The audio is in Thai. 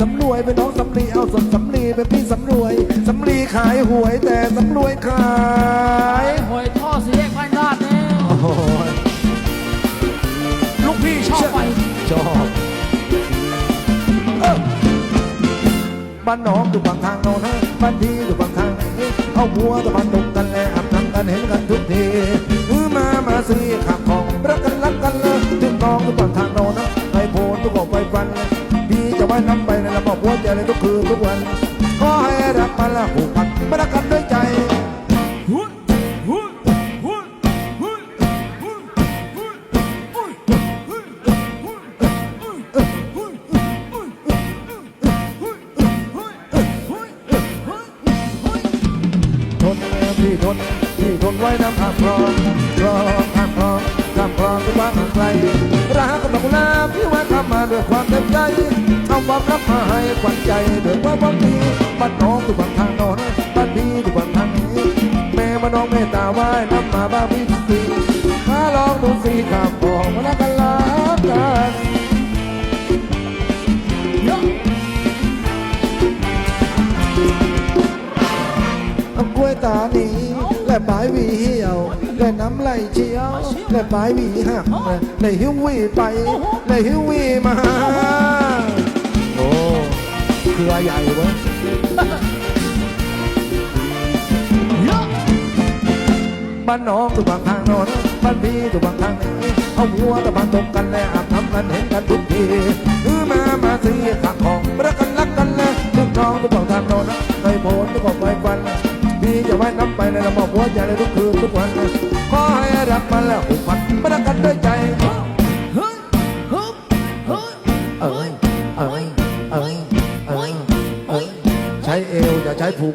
สำรวยเป็นน้องสำลีเอาสดสำลีเป็นพี่สำรวยสำลีขายหวยแต่สำรวยขายหวยท่อสีแยกบ้นราดเนี่ยลูกพี่ชอบไปชอบบ้านน้องอยู่บางทางโน้นบ้านพี่อยู่บางทางนี้เอาหัวตะบันตกกันแลอับน้ำกันเห็นกันทุกทีมามาซื้อขับของรักกันรักกันเลยถึงน้องอยู่บางทางโน้น ทุกคนไปฟันพี่จะไว่ายน้ำไปในระบบหัวใจเลยทุกคืนทุกวัน ขอให้รักมันละผูกพันม่รักกันด้วยใจทนพี่ทนพี่ทนไว้น้ำข้ามคลองคลองข้ามคลองข้ามคลองไปบ้านห่างไกลรักกับดอกกุหลาบพี่ว่า มาด้วยความเต็มใจเอาความรักมาให้ขวัญใจด้วยความหวังดีบ้านน้องอยู่ฝั่งทางโน้นบ้านพี่อยู่ฝั่งทางนี้แม่มาน้องเมตตาไหว้น้ำมาบ้าพี่สีมาลองดูสิข้ามคลองมาแล้วกันรักกันเอากล้วยตาหนี และปลายวีเหี่ยว และน้ำไหลเชี่ยว และปลายวีหักและหิววีไป และหิววีมา โอ้เครือใหญ่เว้ยบ้านน้องอยู่บางทางนอนบ้านพี่อยู่บางทางนี้เอาหัวตะบันตกกันและอาบน้ำกันเห็นกันทุกที ว้ก่นพี่จะไว้น้ำไปในละบบหัวใจในทุกคืนทุกวัน ขอให้รักมาแล้วหุบพัดมาดักกันด้วยใจเอ้ยเอ้ยเอ้ยเอ้ยใช้เอวอย่าใช้ผูก